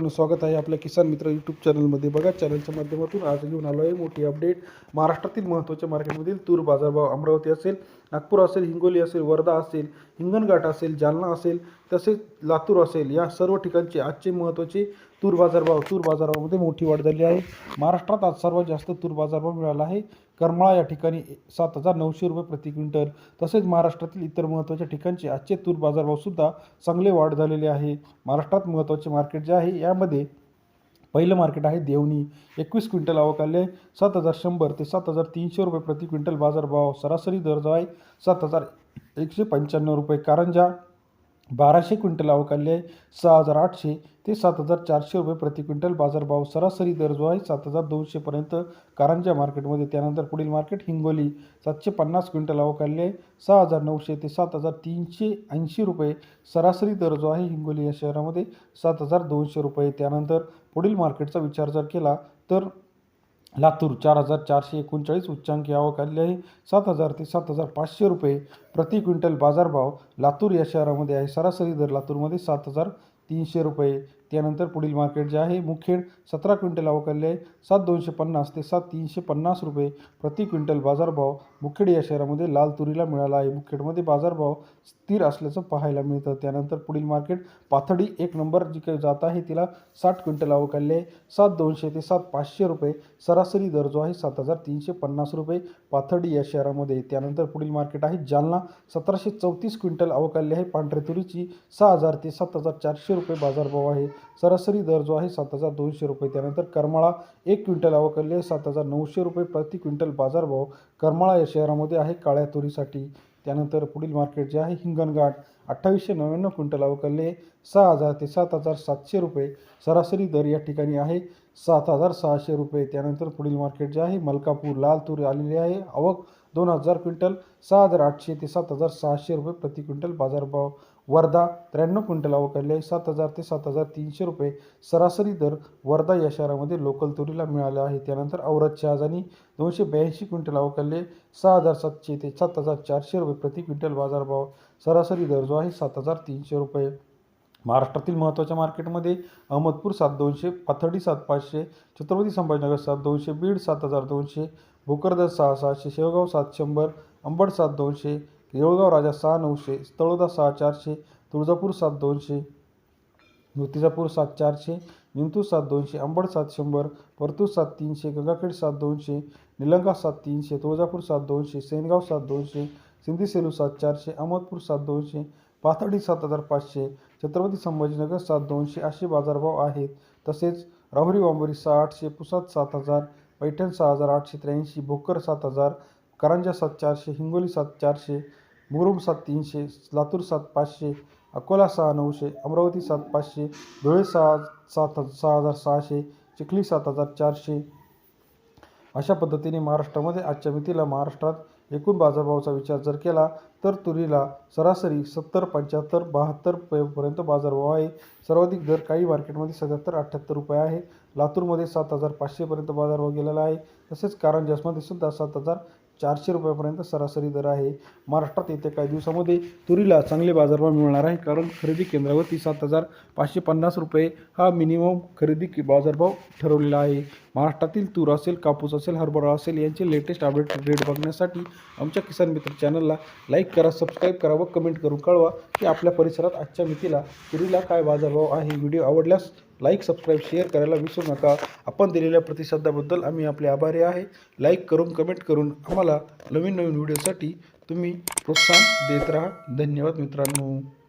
मित्रांनो स्वागत आहे आपल्या किसान मित्र यूट्यूब चॅनलमध्ये बघा चॅनलच्या माध्यमातून आज घेऊन आलो आहे मोठी अपडेट महाराष्ट्रातील महत्त्वाच्या मार्केटमधील तूर बाजारभाव अमरावती असेल नागपूर असेल हिंगोली असेल वर्धा असेल हिंगणघाट असेल जालना असेल तसेच लातूर असेल या सर्व ठिकाणचे आजचे महत्त्वाचे तूर बाजारभाव तूर बाजारभावामध्ये मोठी वाढ झाली आहे. महाराष्ट्रात आज सर्वात जास्त तूर बाजारभाव मिळाला आहे. करमाळा या ठिकाणी सात हजार नऊशे रुपये प्रति क्विंटल. तसेच महाराष्ट्रातील इतर महत्त्वाच्या ठिकाणचे आजचे तूर बाजारभावसुद्धा चांगले वाढ झालेले आहे. महाराष्ट्रात महत्त्वाचे मार्केट जे आहे यामध्ये पहिलं मार्केट आहे देवणी. एकवीस क्विंटल आवक आले सात हजार शंभर ते सात हजार तीनशे रुपये प्रति क्विंटल बाजारभाव सरासरी दर जो आहे सात हजार एकशे पंच्याण्णव रुपये कारंजा. बाराशे क्विंटल आवक आली आहे सहा हजार आठशे ते सात हजार चारशे रुपये प्रति क्विंटल बाजारभाव सरासरी दर जो आहे सात हजार दोनशेपर्यंत कारंजा मार्केटमध्ये. त्यानंतर पुढील मार्केट हिंगोली सातशे पन्नास क्विंटल आवक आली आहे सहा हजार नऊशे ते सात हजार तीनशे ऐंशी रुपये सरासरी दर जो आहे हिंगोली या शहरामध्ये सात हजार दोनशे रुपये. त्यानंतर पुढील मार्केटचा विचार जर केला तर लातूर चार हजार चारशे एकोणचाळीस उच्चांकी आवक आली आहे सात हजार ते सात हजार पाचशे रुपये प्रति क्विंटल बाजारभाव लातूर या शहरामध्ये आहे. सरासरी दर लातूरमध्ये सात हजार तीनशे रुपये त्यानंतर पुढील मार्केट जे आहे मुखेड सतरा क्विंटल आवक आहे. सात दोनशे पन्नास ते सात तीनशे पन्नास रुपये प्रति क्विंटल बाजारभाव मुखेड या शहरामध्ये लाल तुरीला मिळाला आहे. मुखेडमध्ये बाजारभाव स्थिर असल्याचं पाहायला मिळतं. त्यानंतर पुढील मार्केट पाथडी एक नंबर जी काही जात आहे तिला साठ क्विंटल आवक आहे. सात दोनशे ते सात पाचशे रुपये सरासरी दर जो आहे सात हजार तीनशे पन्नास रुपये पाथडी या शहरामध्ये. त्यानंतर पुढील मार्केट आहे जालना सतराशे चौतीस क्विंटल आवक आहे. पांढऱ्या तुरीची सहा हजार ते सात हजार चारशे रुपये बाजारभाव आहे. सरासरी दर जो आहे सात हजार दोनशे रुपये. त्यानंतर करमाळा एक क्विंटल आवक सात हजार नऊशे रुपये प्रति क्विंटल बाजारभाव करमाळा या शहरामध्ये आहे काळ्या तुरीसाठी. त्यानंतर पुढील मार्केट जे आहे हिंगणघाट अठ्ठावीसशे नव्याण्णव क्विंटल अवकलले सहा हजार ते सात हजार सातशे रुपये सरासरी दर या ठिकाणी आहे सात हजार सहाशे रुपये. त्यानंतर पुढील मार्केट जे आहे मलकापूर लाल तूर आलेली आहे आवक दोन हजार क्विंटल सहा हजार आठशे ते सात हजार सहाशे रुपये प्रति क्विंटल बाजारभाव. वर्धा त्र्याण्णव क्विंटल आवक आहे. सात हजार ते सात हजार तीनशे रुपये सरासरी दर वर्धा या शहरामध्ये लोकल तुरीला मिळाला आहे. त्यानंतर औरत शहाजानी दोनशे ब्याऐंशी क्विंटल आवक सहा हजार सातशे ते सात हजार चारशे रुपये प्रति क्विंटल बाजारभाव सरासरी दर जो आहे सात हजार तीनशे रुपये. महाराष्ट्रातील महत्त्वाच्या मार्केटमध्ये अहमदपूर सात दोनशे पाथर्डी सात पाचशे छत्रपती संभाजीनगर सात दोनशे बीड सात हजार दोनशे भोकरदर सहा सहाशे शेवगाव सात शंभर अंबड सात दोनशे येळगाव राजा सहा नऊशे तळोदा सहा चारशे तुळजापूर सात दोनशे मूर्तिजापूर सात चारशे जिंतूर सात दोनशे अंबड सात शंभर परतूर सात तीनशे गंगाखेड सात दोनशे निलंगा सात तीनशे तुळजापूर सात दोनशे सेनगाव सात दोनशे सिंधी सेलू सात चारशे अहमदपूर सात दोनशे पाथर्डी सात हजार पाचशे छत्रपती संभाजीनगर सात दोनशे असे बाजारभाव आहेत. तसेच राहुरी वांबोरी सहा आठशे पुसाद सात हजार पैठण सहा हजार आठशे त्र्याऐंशी भोकर सात हजार करंजा सात चारशे हिंगोली सात चारशे मुरुम सात तीनशे लातूर सात पाचशे अकोला सहा नऊशे अमरावती सात पाचशे धुळे सहा सात सहा हजार सहाशे चिखली सात हजार चारशे. अशा पद्धतीने महाराष्ट्रामध्ये आजच्या मितीला महाराष्ट्रात एकूण बाजारभावाचा विचार जर केला तर तुरीला सरासरी सत्तर पंच्याहत्तर बहात्तर पर्यंत बाजारभाव आहे. सर्वाधिक दर काही मार्केटमध्ये सत्याहत्तर अठ्ठ्याहत्तर रुपये आहे. लातूरमध्ये सात हजार पाचशेपर्यंत बाजारभाव गेलेला आहे. तसेच कारंजासमध्ये सुद्धा सात हजार चारशे रुपयापर्यंत सरासरी दर आहे. महाराष्ट्रात येत्या काही दिवसामध्ये तुरीला चांगले बाजारभाव मिळणार आहे. कारण खरेदी केंद्रावरती सात हजार पाचशे पन्नास रुपये हा मिनिमम खरेदी की बाजारभाव ठरवलेला आहे. महाराष्ट्रातील तूर असेल कापूस असेल हरभरा असेल यांचे लेटेस्ट अपडेट रेट बघण्यासाठी आमच्या किसान मित्र चॅनलला लाईक करा सबस्क्राईब करा व कमेंट करून कळवा की आपल्या परिसरात आजच्या मितीला तुरीला काय बाजारभाव आहे. व्हिडिओ आवडल्यास लाईक सबस्क्राईब शेअर करायला विसरू नका. आपण दिलेल्या प्रतिसादाबद्दल आम्ही आपले आभारी आहे. लाईक करून कमेंट करून आम्हाला नवीन नवीन व्हिडिओसाठी तुम्ही प्रोत्साहन देत राहा. धन्यवाद मित्रांनो.